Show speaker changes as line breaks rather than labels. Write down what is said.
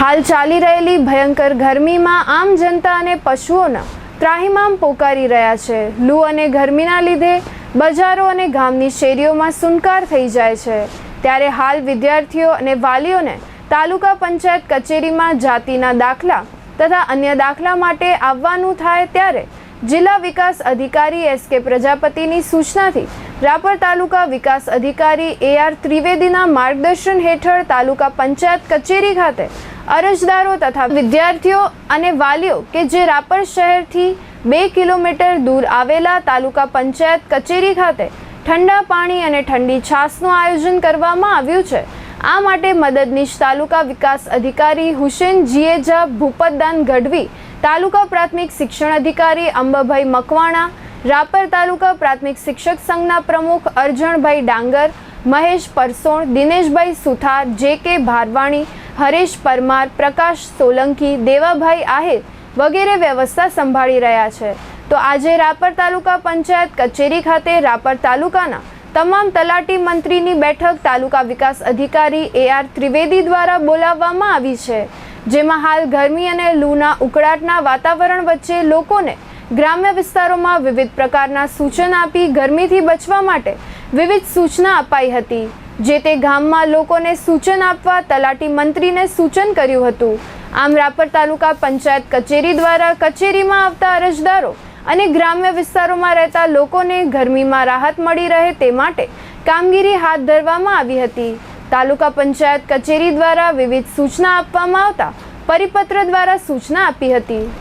હાલ ચાલી રહેલી ભયંકર ગરમીમાં આમ જનતા અને પશુઓના ત્રાહિમામ પોકારી રહ્યા છે. લૂ અને ગરમીના લીધે બજારો અને ગામની શેરીઓમાં સુનકાર થઈ જાય છે. ત્યારે હાલ વિદ્યાર્થીઓ અને વાલીઓને તાલુકા પંચાયત કચેરીમાં જાતિના દાખલા તથા અન્ય દાખલા માટે આવવાનું થાય ત્યારે જિલ્લા વિકાસ અધિકારી એસ કે પ્રજાપતિની સૂચનાથી રાપર તાલુકા વિકાસ અધિકારી એ આર ત્રિવેદીના માર્ગદર્શન હેઠળ તાલુકા પંચાયત કચેરી ખાતે અરજદારો તથા વિદ્યાર્થીઓ અને વાલીઓ કે જે રાપર શહેરથી બે કિલોમીટર દૂર આવેલા તાલુકા પંચાયત કચેરી ખાતે ઠંડા પાણી અને ઠંડી છાસનું આયોજન કરવામાં આવ્યું છે. આ માટે મદદનીશ તાલુકા વિકાસ અધિકારી હુસેન જીએજા ભૂપતદાન ગઢવી તાલુકા પ્રાથમિક શિક્ષણ અધિકારી અંબાભાઈ મકવાણા, રાપર તાલુકા પ્રાથમિક શિક્ષક સંઘના પ્રમુખ અરજણભાઈ ડાંગર, મહેશ પરસોણ, દિનેશભાઈ સુથાર, જે કે ભારવાણી હરેશ પરમાર, પ્રકાશ સોલંકી, દેવાભાઈ આહિર વગેરે વ્યવસ્થા સંભાળી રહ્યા છે. તો આજે રાપર તાલુકા પંચાયત કચેરી ખાતે રાપર તાલુકાના તમામ તલાટી મંત્રીની બેઠક તાલુકા વિકાસ અધિકારી એ આર ત્રિવેદી દ્વારા બોલાવવામાં આવી છે. જેમાં હાલ ગરમી અને લૂના ઉકળાટના વાતાવરણ વચ્ચે લોકોને ગ્રામ્ય વિસ્તારોમાં વિવિધ પ્રકારના સૂચન આપી ગરમીથી બચવા માટે વિવિધ સૂચના અપાઈ હતી. જે તે ગામમાં લોકોને સૂચન આપવા તલાટી મંત્રીને સૂચન કર્યું હતું. આમ રાપર તાલુકા પંચાયત કચેરી દ્વારા કચેરીમાં આવતા અરજદારો અને ગ્રામ્ય વિસ્તારોમાં રહેતા લોકોને ગરમીમાં રાહત મળી રહે તે માટે કામગીરી હાથ ધરવામાં આવી હતી. તાલુકા પંચાયત કચેરી દ્વારા વિવિધ સૂચના આપવામાં આવતા પરિપત્ર દ્વારા સૂચના આપી હતી.